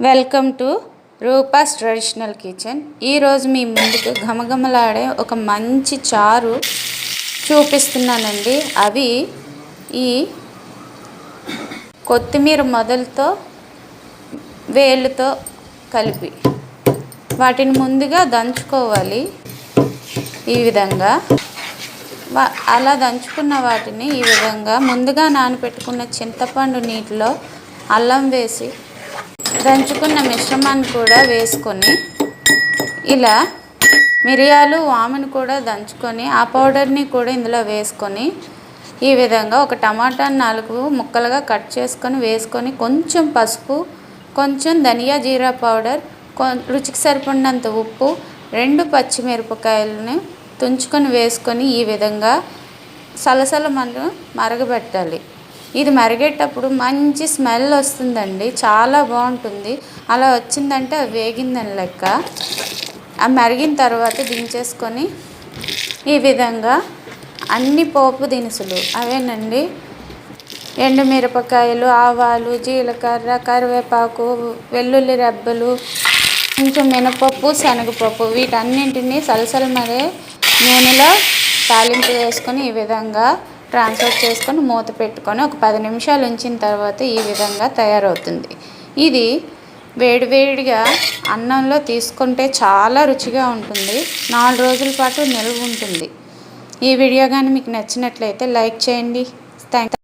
Welcome to Rupa's traditional kitchen. ఈరోజు మీ ముందుకు ఘమఘమలాడే ఒక మంచి చారు చూపిస్తున్నానండి. అవి ఈ కొత్తిమీర మొదలతో వేళ్ళతో కలిపి వాటిని ముందుగా దంచుకోవాలి ఈ విధంగా. అలా దంచుకున్న వాటిని ఈ విధంగా ముందుగా నానబెట్టుకున్న చింతపండు నీటిలో అల్లం వేసి దంచుకున్న మిశ్రమాన్ని కూడా వేసుకొని ఇలా మిరియాలు వామును కూడా దంచుకొని ఆ పౌడర్ని కూడా ఇందులో వేసుకొని ఈ విధంగా ఒక టమాటా నాలుగు ముక్కలుగా కట్ చేసుకొని వేసుకొని కొంచెం పసుపు కొంచెం ధనియా జీరా పౌడర్ కొ రుచికి సరిపడినంత ఉప్పు రెండు పచ్చిమిరపకాయలను తుంచుకొని వేసుకొని ఈ విధంగా సలసల మనం మరగబెట్టాలి. ఇది మరిగేటప్పుడు మంచి స్మెల్ వస్తుందండి. చాలా బాగుంటుంది. అలా వచ్చిందంటే అది వేగిందని లెక్క. ఆ మరిగిన తర్వాత దించేసుకొని ఈ విధంగా అన్ని పోపు దినుసులు అవేనండి. ఎండుమిరపకాయలు ఆవాలు జీలకర్ర కరివేపాకు వెల్లుల్లి రెబ్బలు కొంచెం మినపప్పు శనగపప్పు వీటన్నింటినీ సలసలమరే నూనెలో తాలింపు వేసుకొని ఈ విధంగా ట్రాన్స్ఫర్ చేసుకొని మూత పెట్టుకొని ఒక పది నిమిషాలు ఉంచిన తర్వాత ఈ విధంగా తయారవుతుంది. ఇది వేడివేడిగా అన్నంలో తీసుకుంటే చాలా రుచిగా ఉంటుంది. నాలుగు రోజుల పాటు నిల్వ ఉంటుంది. ఈ వీడియో కానీ మీకు నచ్చినట్లయితే లైక్ చేయండి. థ్యాంక్